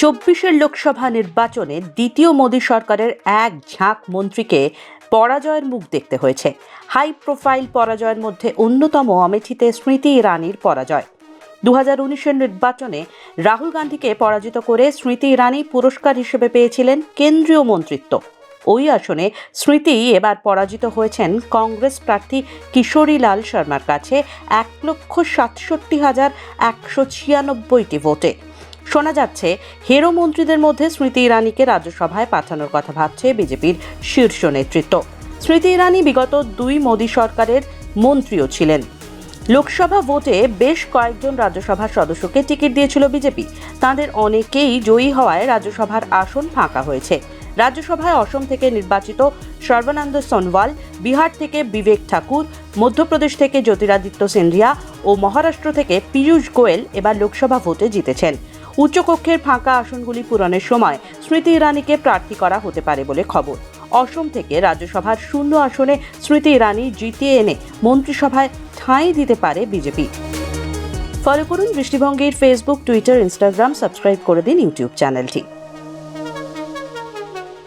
চব্বিশের লোকসভা নির্বাচনে দ্বিতীয় মোদী সরকারের এক ঝাঁক মন্ত্রীকে পরাজয়ের মুখ দেখতে হয়েছে। হাই প্রোফাইল পরাজয়ের মধ্যে অন্যতম অমেঠিতে স্মৃতি ইরানির পরাজয়। দু হাজার উনিশের নির্বাচনে রাহুল গান্ধীকে পরাজিত করে স্মৃতি ইরানি পুরস্কার হিসেবে পেয়েছিলেন কেন্দ্রীয় মন্ত্রিত্ব। ওই আসনে স্মৃতি এবার পরাজিত হয়েছেন কংগ্রেস প্রার্থী কিশোরীলাল শর্মার কাছে এক লক্ষ সাতষট্টি হাজার একশো ছিয়ানব্বইটি ভোটে। শোনা যাচ্ছে, হেরো মন্ত্রীদের মধ্যে স্মৃতি ইরানিকে রাজ্যসভায় পাঠানোর কথা ভাবছে বিজেপির শীর্ষ নেতৃত্ব। স্মৃতি ইরানি বিগত দুই মোদী সরকারের মন্ত্রীও ছিলেন। লোকসভা ভোটে বেশ কয়েকজন রাজ্যসভার সদস্যকে টিকিট দিয়েছিল বিজেপি। তাদের অনেকেই জয়ী হওয়ায় রাজ্যসভার আসন ফাঁকা হয়েছে। রাজ্যসভায় অসম থেকে নির্বাচিত সর্বানন্দ সোনোয়াল, বিহার থেকে বিবেক ঠাকুর, মধ্যপ্রদেশ থেকে জ্যোতিরাদিত্য সিন্ধিয়া ও মহারাষ্ট্র থেকে পীযূষ গোয়েল এবার লোকসভা ভোটে জিতেছেন। উচ্চকক্ষের ফাঁকা আসনগুলি পূরণের সময় স্মৃতি ইরানিকে প্রার্থী করা হতে পারে বলে খবর। অসম থেকে রাজ্যসভার শূন্য আসনে স্মৃতি ইরানি জিতিয়ে এনে মন্ত্রিসভায় ঠাঁই দিতে পারে বিজেপি। ফলো করুন দৃষ্টিভঙ্গির ফেসবুক টুইটার ইনস্টাগ্রাম সাবস্ক্রাইব করে দিন ইউটিউব চ্যানেলটি।